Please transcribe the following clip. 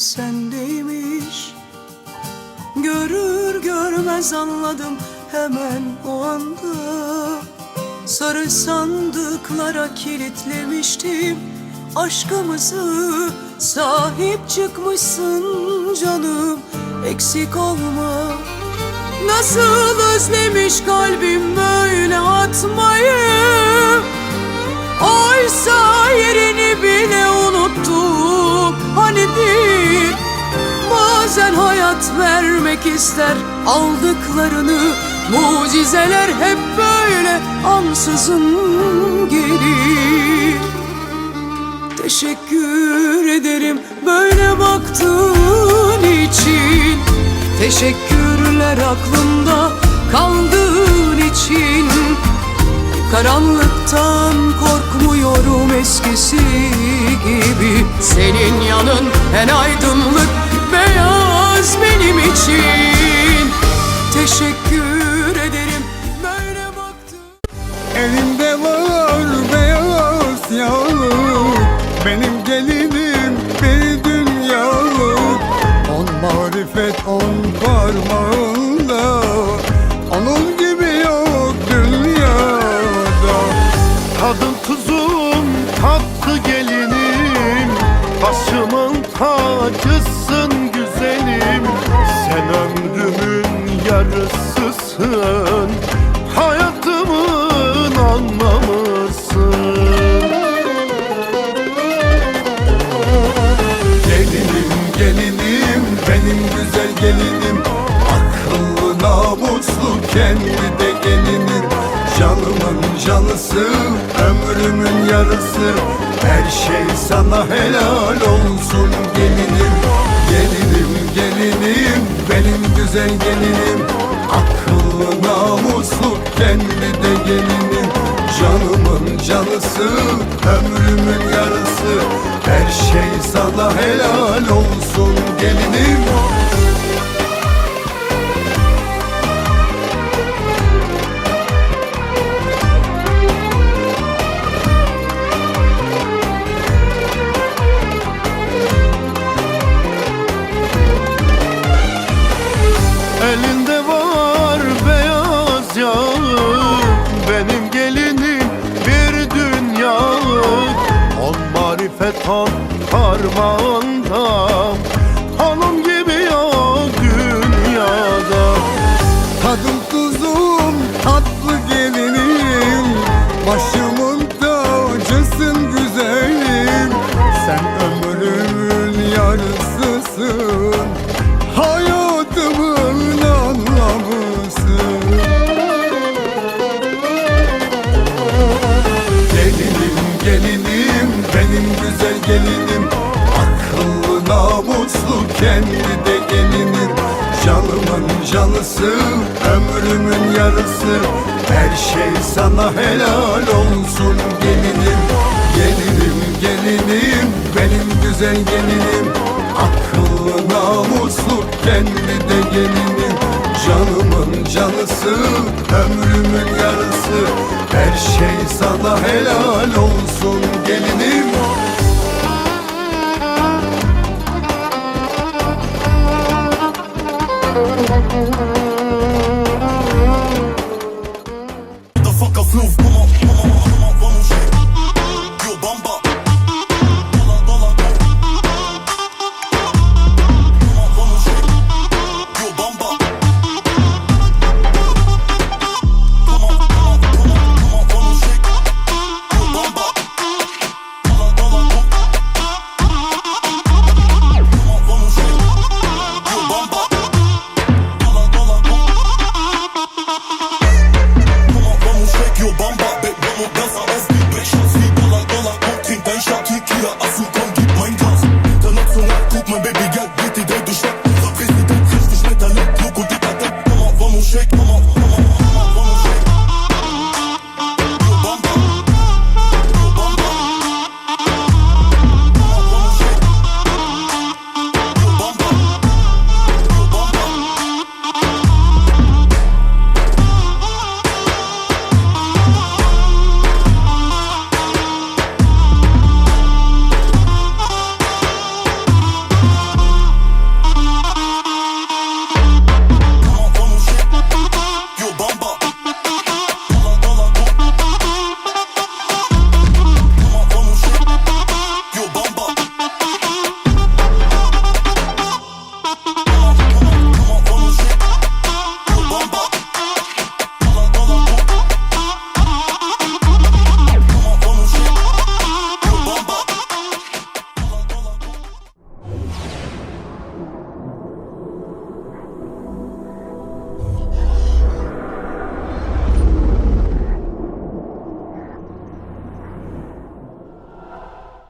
sendeymiş Görür görmez anladım hemen o anda. Sarı sandıklara kilitlemiştim aşkımızı. Sahip çıkmışsın canım eksik olma. Nasıl özlemiş kalbim böyle atmayı? Oysa yerini bile unuttum hayat vermek ister. Aldıklarını Mucizeler hep böyle ansızın gelir. Teşekkür ederim böyle baktığın için. Teşekkürler aklımda kaldığın için. Karanlıktan korkmuyorum eskisi gibi. Senin yanın en aydınlık beyaz benim için. Teşekkür ederim. Böyle baktın Elimde var beyaz yağlık Benim gelinim bir dünyalık On marifet on parmağında canısı ömrümün yarısı. Her şey sana helal olsun gelinim. Gelinim gelinim benim güzel gelinim. Akıllı namuslu kendi de gelinim. Canımın canısı ömrümün yarısı. Her şey sana helal olsun gelinim parmağında Onun gibi yok dünyada. Tadım tuzum tatlı gelinim Başımın tacısın güzelim. Sen ömrümün yarısısın Hayatımın anlamısın. Gelinim gelinim benim güzel gelinim namuslu kendi de gelinim Canımın canısı ömrümün yarısı. Her şey sana helal olsun gelinim Gelinim gelinim benim güzel gelinim. Akıllı namuslu kendi de gelinim Canımın canısı ömrümün yarısı. Her şey sana helal olsun gelinim